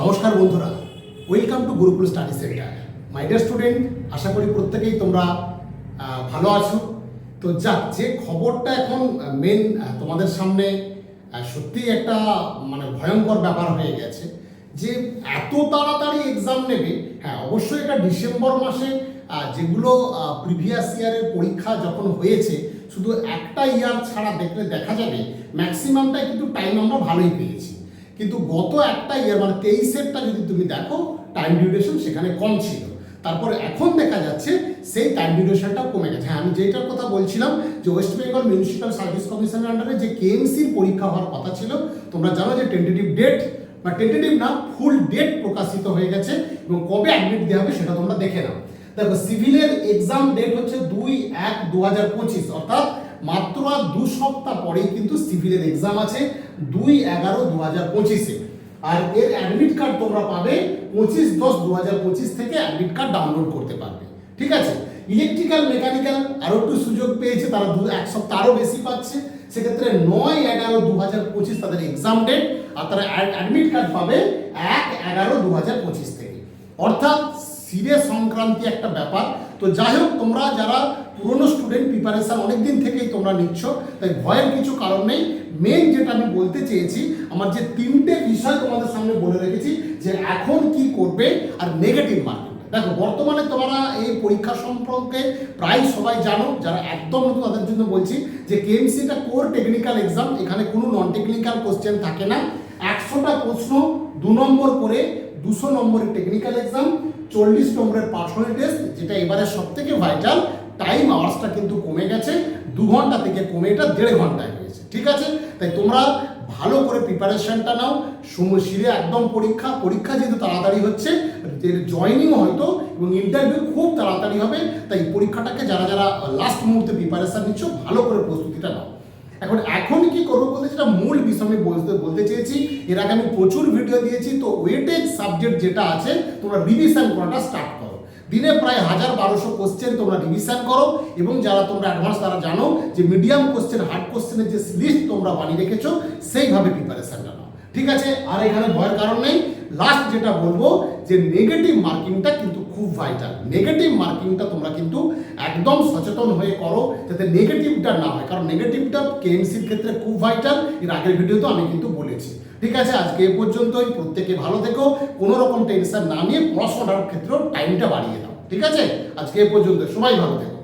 নমস্কার বন্ধুরা welcome to Gurukul study centre my dear student আশা করি প্রত্যেকেই তোমরা ভালো আছো। তো যাক যে খবরটা এখন মেন তোমাদের সামনে আহ, সত্যিই একটা মানে ভয়ঙ্কর ব্যাপার হয়ে গেছে যে এত তাড়াতাড়ি এক্সাম নেবে। হ্যাঁ অবশ্যই এটা ডিসেম্বর মাসে যেগুলো প্রিভিয়াস ইয়ারের পরীক্ষা যখন হয়েছে শুধু একটা ইয়ার ছাড়া দেখলে দেখা যাবে ম্যাক্সিমামটাই কিন্তু টাইম আমরা ভালোই পেয়েছি। কিন্তু গত একটা ইয়ার মানে তেইশেরটা যদি তুমি দেখো টাইম ডিউরেশন সেখানে কম ছিল। তারপর এখন দেখা যাচ্ছে সেই টাইম ডিউরেশনটাও কমে গেছে। হ্যাঁ আমি যেটার কথা বলছিলাম যে ওয়েস্ট বেঙ্গল মিউনিসিপ্যাল সার্ভিস কমিশনের আন্ডারে যে কেএমসির পরীক্ষা হওয়ার কথা ছিল, তোমরা জানো যে টেন্টেটিভ ডেট বা টেন্টেটিভ না ফুল ডেট প্রকাশিত হয়ে গেছে এবং কবে অ্যাডমিট দেওয়া হবে সেটা তোমরা দেখে নাও। দেখো সিভিলের এক্সাম ডেট হচ্ছে দুই এক দু হাজার পঁচিশ, অর্থাৎ মাত্র আর দু সপ্তাহ পরেই কিন্তু সিভিলের এক্সাম আছে, দুই এগারো দু হাজার পঁচিশে। আর এর অ্যাডমিট কার্ড তোমরা পাবে পঁচিশ দশ দু হাজার পঁচিশ থেকে অ্যাডমিট কার্ড ডাউনলোড করতে পারবে। ঠিক আছে? ইলেকট্রিক্যাল মেকানিক্যাল আরও একটু সুযোগ পেয়েছে, তারা দু এক সপ্তাহ আরও বেশি পাচ্ছে। সেক্ষেত্রে নয় এগারো দু হাজার পঁচিশ তাদের এক্সাম ডেট আর তারা অ্যাডমিট কার্ড পাবে এক এগারো দু হাজার পঁচিশ থেকে। অর্থাৎ সিরে সংক্রান্তি একটা ব্যাপার। তো যাই হোক তোমরা যারা পুরনো স্টুডেন্ট প্রিপারেশন অনেক দিন থেকেই তোমরা নিচ্ছ, তাই ভয়ের কিছু কারণ নেই। মেন যেটা আমি বলতে চেয়েছি, আমার যে তিনটে বিষয় তোমাদের সামনে বলে রেখেছি যে এখন কি করবে আর নেগেটিভ মার্কিং দেখো, বর্তমানে তোমরা এই পরীক্ষা সম্পর্কে প্রায় সবাই জানো, যারা একদম নতুন, তাদের জন্য বলছি যে কেএমসিটা কোর টেকনিক্যাল এক্সাম এখানে কোনো নন টেকনিক্যাল কোশ্চেন থাকে না। একশোটা প্রশ্ন দু নম্বর করে দুশো নম্বরের টেকনিক্যাল এক্সাম চল্লিশ নম্বরের পার্সোনাল টেস্ট যেটা এবারে সব থেকে ভাইটাল টাইম আওয়ার্সটা কিন্তু কমে গেছে, দু ঘণ্টা থেকে কমে এটা দেড় ঘন্টায় হয়েছে, ঠিক আছে? তাই তোমরা ভালো করে প্রিপারেশনটা নাও, সময় সিরে একদম পরীক্ষা পরীক্ষা যেহেতু তাড়াতাড়ি হচ্ছে, এর জয়নিং হয়তো, এবং ইন্টারভিউ খুব তাড়াতাড়ি হবে, তাই পরীক্ষাটাকে যারা যারা লাস্ট মুহূর্তে প্রিপারেশন নিচ্ছ, ভালো করে প্রস্তুতিটা নাও। এখন এখন কি করব বলতে যেটা মূল বিষয় আমি বলতে বলতে চেয়েছি। এর আগে আমি প্রচুর ভিডিও দিয়েছি, তো ওয়েটেজ সাবজেক্ট যেটা আছে, তোমরা রিভিশন করাটা স্টার্ট করো। দিনে প্রায় হাজার বারোশো কোশ্চেন তোমরা রিভিশন করো এবং যারা তোমরা অ্যাডভান্স তারা জানো যে মিডিয়াম কোশ্চেন হার্ড কোশ্চেনের যে লিস্ট তোমরা বানিয়ে রেখেছো, সেইভাবে প্রিপারেশনটা নাও। ঠিক আছে? আর এখানে ভয়ের কারণ নেই। লাস্ট যেটা বলব যে নেগেটিভ মার্কিংটা কিন্তু খুব ভাইটাল নেগেটিভ মার্কিংটা তোমরা কিন্তু একদম সচেতন হয়ে করো যাতে নেগেটিভটা না হয়। কারণ নেগেটিভটা কেএমসির ক্ষেত্রে খুব ভাইটাল এর আগের ভিডিওতে আমি কিন্তু বলেছি। ঠিক আছে? আজকে এ পর্যন্তই। প্রত্যেকে ভালো থেকো। কোনো রকম টেনশন না নিয়ে পড়াশোনার ক্ষেত্রেও টাইমটা বাড়িয়ে দাও। ঠিক আছে? আজকে এ পর্যন্ত। সবাই ভালো থেকো।